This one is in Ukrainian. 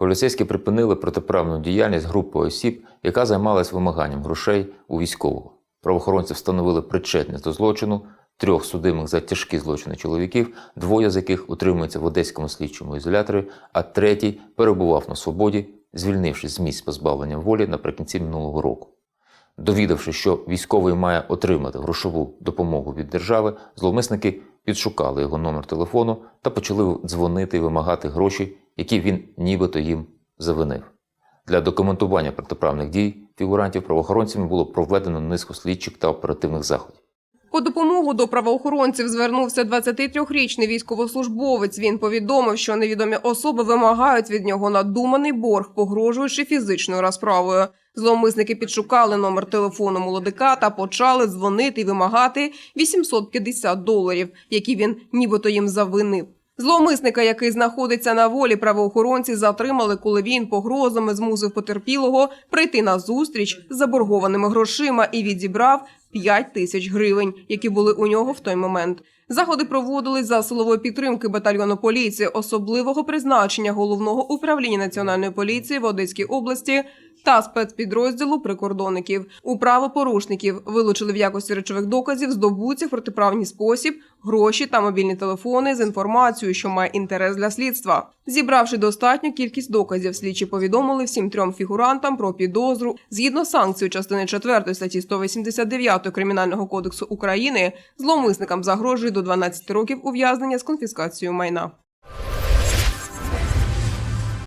Поліцейські припинили протиправну діяльність групи осіб, яка займалась вимаганням грошей у військового. Правоохоронці встановили причетність до злочину трьох судимих за тяжкі злочини чоловіків, двоє з яких утримуються в одеському слідчому ізоляторі, а третій перебував на свободі, звільнившись з місць позбавлення волі наприкінці минулого року. Довідавши, що військовий має отримати грошову допомогу від держави, зловмисники підшукали його номер телефону та почали дзвонити і вимагати гроші, які він нібито їм завинив. Для документування протиправних дій фігурантів правоохоронцями було проведено низку слідчих та оперативних заходів. По допомогу до правоохоронців звернувся 23-річний військовослужбовець. Він повідомив, що невідомі особи вимагають від нього надуманий борг, погрожуючи фізичною розправою. Зловмисники підшукали номер телефону молодика та почали дзвонити і вимагати 850 доларів, які він нібито їм завинив. Зловмисника, який знаходиться на волі, правоохоронці затримали, коли він погрозами змусив потерпілого прийти на зустріч з заборгованими грошима і відібрав 5 тисяч гривень, які були у нього в той момент. Заходи проводились за силової підтримки батальйону поліції особливого призначення головного управління національної поліції в Одеській області та спецпідрозділу прикордонників. У правопорушників вилучили в якості речових доказів здобуті в протиправний спосіб гроші та мобільні телефони з інформацією, що має інтерес для слідства. Зібравши достатню кількість доказів, слідчі повідомили всім трьом фігурантам про підозру згідно з санкцією частини 4 статті 189 Кримінального кодексу України. Зловмисникам загрожує до 12 років ув'язнення з конфіскацією майна.